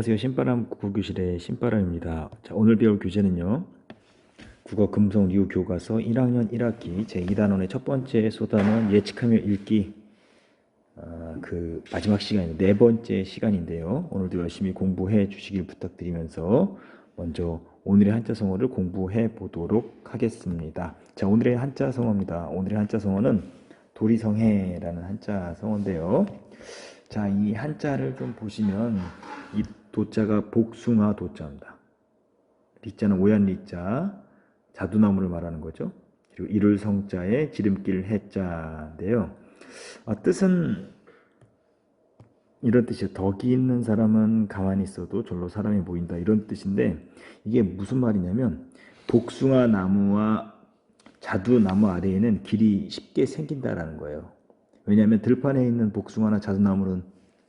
안녕하세요. 신바람 국어교실의 신바람입니다. 자, 오늘 배울 교재는요. 국어 금성 리우 교과서 1학년 1학기 제2단원의 첫 번째 소단원 예측하며 읽기 아, 그 마지막 시간이 네 번째 시간인데요. 오늘도 열심히 공부해 주시길 부탁드리면서 먼저 오늘의 한자 성어를 공부해 보도록 하겠습니다. 자, 오늘의 한자 성어입니다. 오늘의 한자 성어는 도리성해라는 한자 성어인데요. 자, 이 한자를 좀 보시면 이 도자가 복숭아 도자입니다. 리자는 오얀 리자, 자두나무를 말하는 거죠. 그리고 이를 성자에 지름길 해자인데요. 아, 뜻은 이런 뜻이에요. 덕이 있는 사람은 가만히 있어도 절로 사람이 보인다. 이런 뜻인데 이게 무슨 말이냐면 복숭아 나무와 자두나무 아래에는 길이 쉽게 생긴다라는 거예요. 왜냐하면 들판에 있는 복숭아나 자두나무는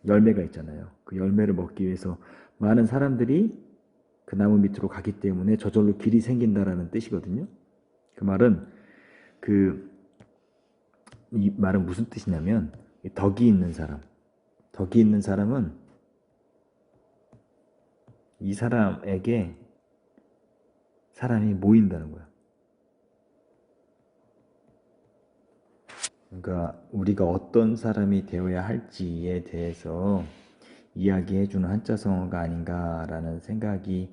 열매가 있잖아요. 그 열매를 먹기 위해서 많은 사람들이 그 나무 밑으로 가기 때문에 저절로 길이 생긴다라는 뜻이거든요. 그 말은 그 이 말은 무슨 뜻이냐면 덕이 있는 사람, 덕이 있는 사람은 이 사람에게 사람이 모인다는 거야. 그러니까 우리가 어떤 사람이 되어야 할지에 대해서 이야기해 주는 한자성어가 아닌가라는 생각이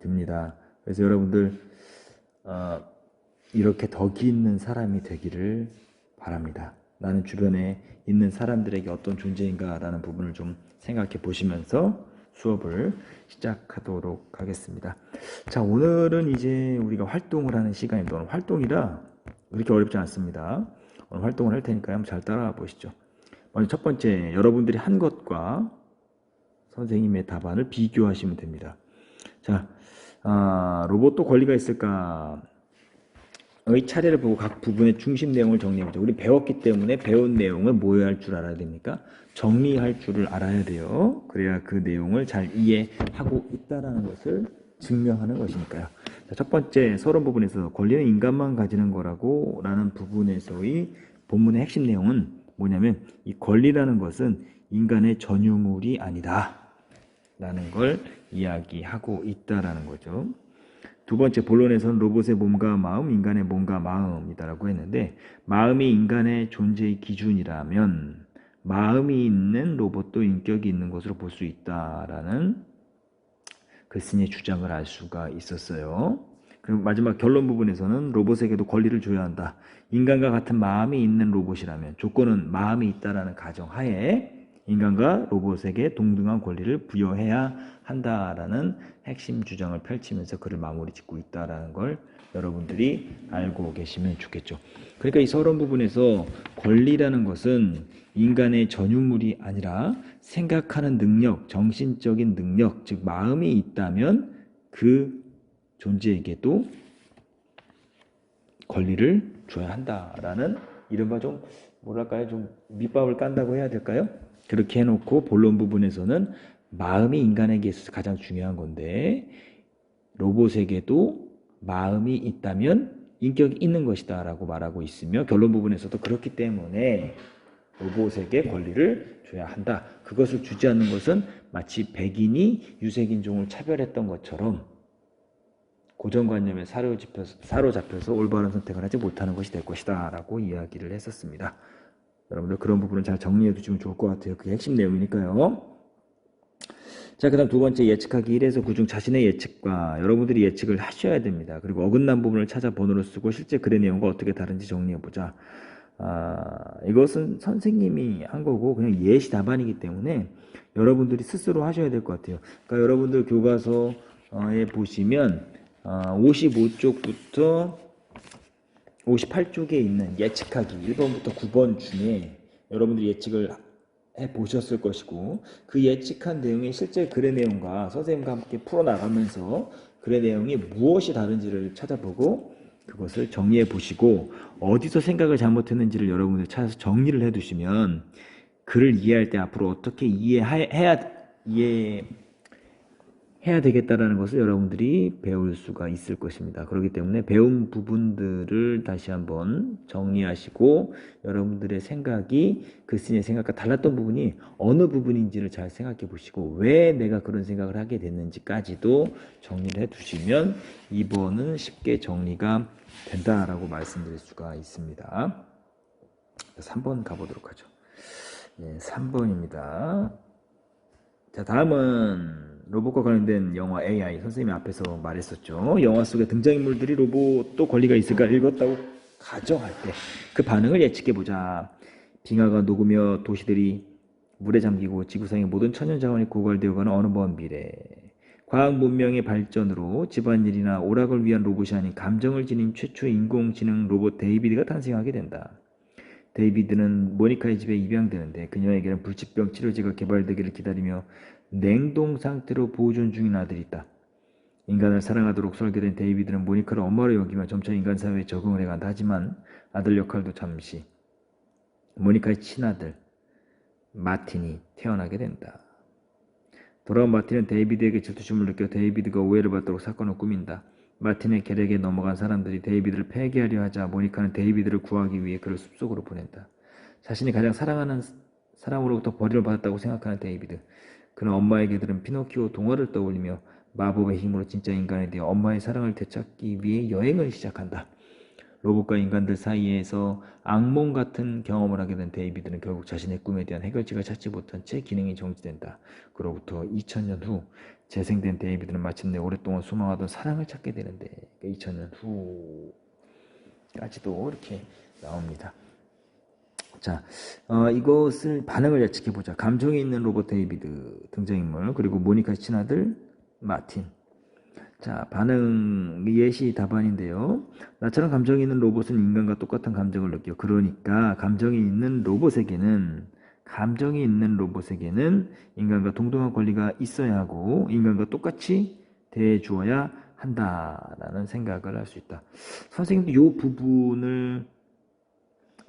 듭니다. 그래서 여러분들 어, 이렇게 덕이 있는 사람이 되기를 바랍니다. 나는 주변에 있는 사람들에게 어떤 존재인가라는 부분을 좀 생각해 보시면서 수업을 시작하도록 하겠습니다. 자, 오늘은 이제 우리가 활동을 하는 시간입니다. 오늘 활동이라 그렇게 어렵지 않습니다. 오늘 활동을 할 테니까요. 잘 따라와 보시죠. 먼저 첫 번째, 여러분들이 한 것과 선생님의 답안을 비교하시면 됩니다. 자, 아, 로봇도 권리가 있을까? 의 차례를 보고 각 부분의 중심 내용을 정리해보자. 우리 배웠기 때문에 배운 내용을 뭐할줄 알아야 됩니까? 정리할 줄을 알아야 돼요. 그래야 그 내용을 잘 이해하고 있다라는 것을 증명하는 것이니까요. 자, 첫 번째 서론 부분에서 권리는 인간만 가지는 거라고 라는 부분에서의 본문의 핵심 내용은 뭐냐면 이 권리라는 것은 인간의 전유물이 아니다. 라는 걸 이야기하고 있다라는 거죠. 두 번째 본론에서는 로봇의 몸과 마음, 인간의 몸과 마음이다라고 했는데 마음이 인간의 존재의 기준이라면 마음이 있는 로봇도 인격이 있는 것으로 볼 수 있다라는 글쓴이의 주장을 알 수가 있었어요. 그리고 마지막 결론 부분에서는 로봇에게도 권리를 줘야 한다. 인간과 같은 마음이 있는 로봇이라면 조건은 마음이 있다라는 가정하에 인간과 로봇에게 동등한 권리를 부여해야 한다라는 핵심 주장을 펼치면서 글을 마무리 짓고 있다라는 걸 여러분들이 알고 계시면 좋겠죠. 그러니까 이 서론 부분에서 권리라는 것은 인간의 전유물이 아니라 생각하는 능력, 정신적인 능력, 즉 마음이 있다면 그 존재에게도 권리를 줘야 한다라는 이른바 좀 뭐랄까요 좀 밑밥을 깐다고 해야 될까요? 그렇게 해놓고 본론 부분에서는 마음이 인간에게 있어서 가장 중요한 건데 로봇에게도 마음이 있다면 인격이 있는 것이다 라고 말하고 있으며 결론 부분에서도 그렇기 때문에 로봇에게 권리를 줘야 한다. 그것을 주지 않는 것은 마치 백인이 유색인종을 차별했던 것처럼 고정관념에 사로잡혀서, 사로잡혀서 올바른 선택을 하지 못하는 것이 될 것이다 라고 이야기를 했었습니다. 여러분들 그런 부분은 잘 정리해 두시면 좋을 것 같아요. 그게 핵심 내용이니까요. 자, 그 다음 두 번째 예측하기 1에서 9중 자신의 예측과 여러분들이 예측을 하셔야 됩니다. 그리고 어긋난 부분을 찾아 번호를 쓰고 실제 글의 내용과 어떻게 다른지 정리해보자. 아, 이것은 선생님이 한 거고 그냥 예시 답안이기 때문에 여러분들이 스스로 하셔야 될 것 같아요. 그러니까 여러분들 교과서에 보시면 55쪽부터 58쪽에 있는 예측하기 1번부터 9번 중에 여러분들이 예측을 해 보셨을 것이고 그 예측한 내용이 실제 글의 내용과 선생님과 함께 풀어나가면서 글의 내용이 무엇이 다른지를 찾아보고 그것을 정리해 보시고 어디서 생각을 잘못했는지를 여러분들 찾아서 정리를 해 두시면 글을 이해할 때 앞으로 어떻게 이해해야 이해해야 해야 되겠다라는 것을 여러분들이 배울 수가 있을 것입니다. 그렇기 때문에 배운 부분들을 다시 한번 정리하시고 여러분들의 생각이 그 스님의 생각과 달랐던 부분이 어느 부분인지를 잘 생각해 보시고 왜 내가 그런 생각을 하게 됐는지까지도 정리를 해 두시면 2번은 쉽게 정리가 된다라고 말씀드릴 수가 있습니다. 3번 가보도록 하죠. 예, 3번입니다. 자, 다음은 로봇과 관련된 영화 AI 선생님이 앞에서 말했었죠. 영화 속의 등장인물들이 로봇도 권리가 있을까 읽었다고 가정할 때 그 반응을 예측해 보자. 빙하가 녹으며 도시들이 물에 잠기고 지구상의 모든 천연 자원이 고갈되어 가는 어느 먼 미래. 과학 문명의 발전으로 집안일이나 오락을 위한 로봇이 아닌 감정을 지닌 최초 인공지능 로봇 데이비드가 탄생하게 된다. 데이비드는 모니카의 집에 입양되는데 그녀에게는 불치병 치료제가 개발되기를 기다리며 냉동 상태로 보존 중인 아들이 있다. 인간을 사랑하도록 설계된 데이비드는 모니카를 엄마로 여기며 점차 인간 사회에 적응을 해간다. 하지만 아들 역할도 잠시 모니카의 친아들 마틴이 태어나게 된다. 돌아온 마틴은 데이비드에게 질투심을 느껴 데이비드가 오해를 받도록 사건을 꾸민다. 마틴의 계략에 넘어간 사람들이 데이비드를 폐기하려 하자 모니카는 데이비드를 구하기 위해 그를 숲속으로 보낸다. 자신이 가장 사랑하는 사람으로부터 버림을 받았다고 생각하는 데이비드. 그는 엄마에게 들은 피노키오 동화를 떠올리며 마법의 힘으로 진짜 인간에 대해 엄마의 사랑을 되찾기 위해 여행을 시작한다. 로봇과 인간들 사이에서 악몽 같은 경험을 하게 된 데이비드는 결국 자신의 꿈에 대한 해결책을 찾지 못한 채 기능이 정지된다. 그로부터 2000년 후 재생된 데이비드는 마침내 오랫동안 소망하던 사랑을 찾게 되는데 2000년 후까지도 이렇게 나옵니다. 자, 어, 이것을 반응을 예측해 보자. 감정이 있는 로봇 데이비드 등장인물 그리고 모니카의 친아들 마틴. 자, 반응 예시 답안인데요. 나처럼 감정이 있는 로봇은 인간과 똑같은 감정을 느껴. 그러니까 감정이 있는 로봇에게는 감정이 있는 로봇에게는 인간과 동등한 권리가 있어야 하고 인간과 똑같이 대해 주어야 한다라는 생각을 할 수 있다. 선생님도 이 부분을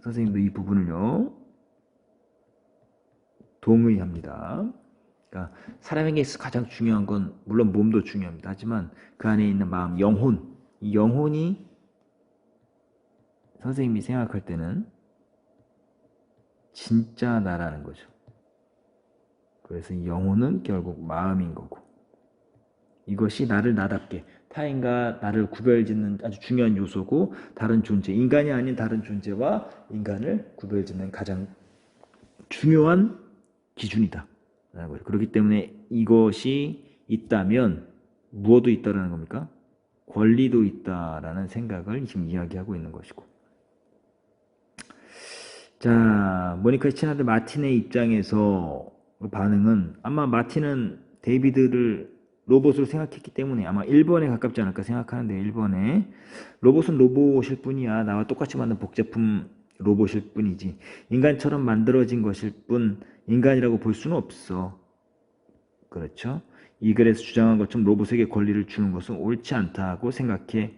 선생님도 이 부분을요 동의합니다. 그러니까 사람에게 있어 가장 중요한 건 물론 몸도 중요합니다. 하지만 그 안에 있는 마음, 영혼, 이 영혼이 선생님이 생각할 때는 진짜 나라는 거죠. 그래서 이 영혼은 결국 마음인 거고 이것이 나를 나답게 타인과 나를 구별짓는 아주 중요한 요소고 다른 존재, 인간이 아닌 다른 존재와 인간을 구별짓는 가장 중요한 기준이다. 그렇기 때문에 이것이 있다면 무엇도 있다라는 겁니까? 권리도 있다라는 생각을 지금 이야기하고 있는 것이고. 자, 모니카의 친아들 마틴의 입장에서 반응은 아마 마틴은 데이비드를 로봇으로 생각했기 때문에 아마 1번에 가깝지 않을까 생각하는데 1번에 로봇은 로봇일 뿐이야. 나와 똑같이 만든 복제품 로봇일 뿐이지. 인간처럼 만들어진 것일 뿐 인간이라고 볼 수는 없어. 그렇죠? 이 글에서 주장한 것처럼 로봇에게 권리를 주는 것은 옳지 않다고 생각해.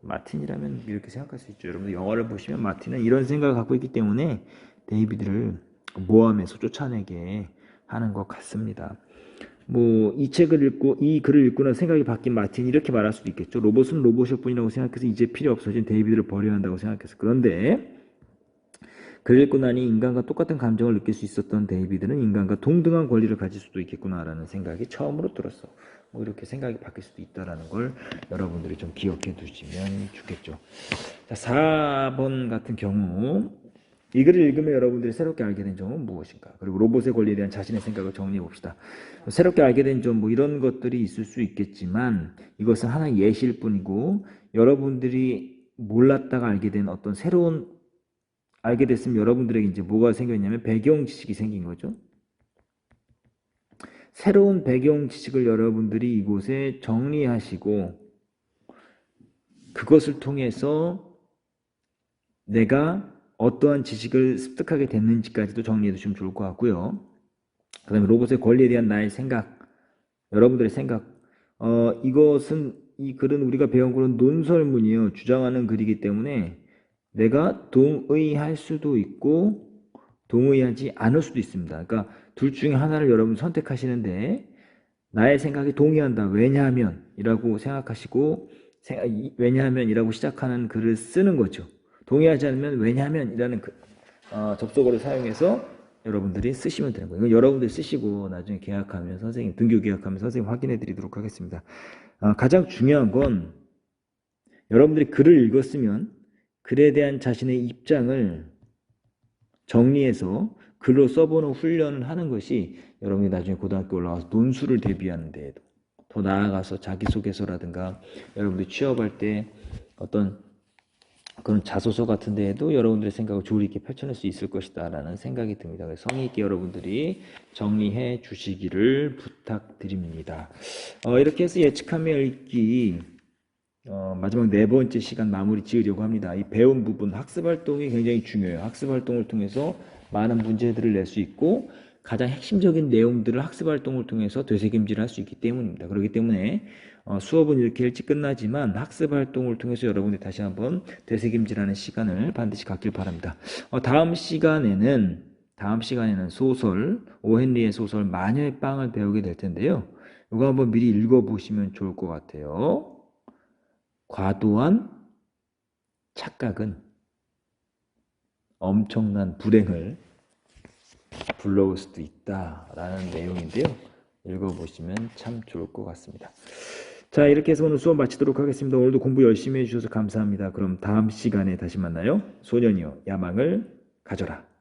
마틴이라면 이렇게 생각할 수 있죠. 여러분들 영화를 보시면 마틴은 이런 생각을 갖고 있기 때문에 데이비드를 모함해서 쫓아내게 하는 것 같습니다. 뭐 이 책을 읽고 이 글을 읽고 나 생각이 바뀐 마틴이 이렇게 말할 수도 있겠죠. 로봇은 로봇일 뿐이라고 생각해서 이제 필요 없어진 데이비드를 버려야 한다고 생각해서 그런데 글을 읽고 나니 인간과 똑같은 감정을 느낄 수 있었던 데이비드는 인간과 동등한 권리를 가질 수도 있겠구나라는 생각이 처음으로 들었어. 뭐 이렇게 생각이 바뀔 수도 있다라는 걸 여러분들이 좀 기억해 두시면 좋겠죠. 자, 4번 같은 경우 이 글을 읽으면 여러분들이 새롭게 알게 된 점은 무엇인가? 그리고 로봇의 권리에 대한 자신의 생각을 정리해 봅시다. 새롭게 알게 된 점 뭐 이런 것들이 있을 수 있겠지만 이것은 하나의 예시일 뿐이고 여러분들이 몰랐다가 알게 된 어떤 새로운 알게 됐으면 여러분들에게 이제 뭐가 생겼냐면 배경 지식이 생긴 거죠. 새로운 배경 지식을 여러분들이 이곳에 정리하시고 그것을 통해서 내가 어떠한 지식을 습득하게 됐는지까지도 정리해 두시면 좋을 것 같고요. 그 다음에 로봇의 권리에 대한 나의 생각, 여러분들의 생각, 어, 이것은, 이 글은 우리가 배운 글은 논설문이에요. 주장하는 글이기 때문에 내가 동의할 수도 있고 동의하지 않을 수도 있습니다. 그러니까 둘 중에 하나를 여러분 선택하시는데 나의 생각에 동의한다. 왜냐하면 이라고 생각하시고 생각- 이- 왜냐하면 이라고 시작하는 글을 쓰는 거죠. 동의하지 않으면 왜냐하면 이라는 그, 어, 접속어를 사용해서 여러분들이 쓰시면 되는 거예요. 이건 여러분들이 쓰시고 나중에 계약하면 선생님 등교 계약하면 선생님 확인해 드리도록 하겠습니다. 아, 가장 중요한 건 여러분들이 글을 읽었으면 글에 대한 자신의 입장을 정리해서 글로 써보는 훈련을 하는 것이 여러분이 나중에 고등학교 올라가서 논술을 대비하는 데에도 더 나아가서 자기소개서라든가 여러분들이 취업할 때 어떤 그런 자소서 같은 데에도 여러분들의 생각을 조리 있게 펼쳐낼 수 있을 것이다 라는 생각이 듭니다. 성의 있게 여러분들이 정리해 주시기를 부탁드립니다. 어, 이렇게 해서 예측하며 읽기 어, 마지막 네 번째 시간 마무리 지으려고 합니다. 이 배운 부분 학습 활동이 굉장히 중요해요. 학습 활동을 통해서 많은 문제들을 낼 수 있고 가장 핵심적인 내용들을 학습 활동을 통해서 되새김질을 할 수 있기 때문입니다. 그렇기 때문에 어, 수업은 이렇게 일찍 끝나지만 학습 활동을 통해서 여러분들이 다시 한번 되새김질하는 시간을 반드시 갖길 바랍니다. 어, 다음 시간에는 다음 시간에는 소설 오헨리의 소설 마녀의 빵을 배우게 될 텐데요. 이거 한번 미리 읽어보시면 좋을 것 같아요. 과도한 착각은 엄청난 불행을 불러올 수도 있다라는 내용인데요. 읽어보시면 참 좋을 것 같습니다. 자, 이렇게 해서 오늘 수업 마치도록 하겠습니다. 오늘도 공부 열심히 해주셔서 감사합니다. 그럼 다음 시간에 다시 만나요. 소년이여, 야망을 가져라.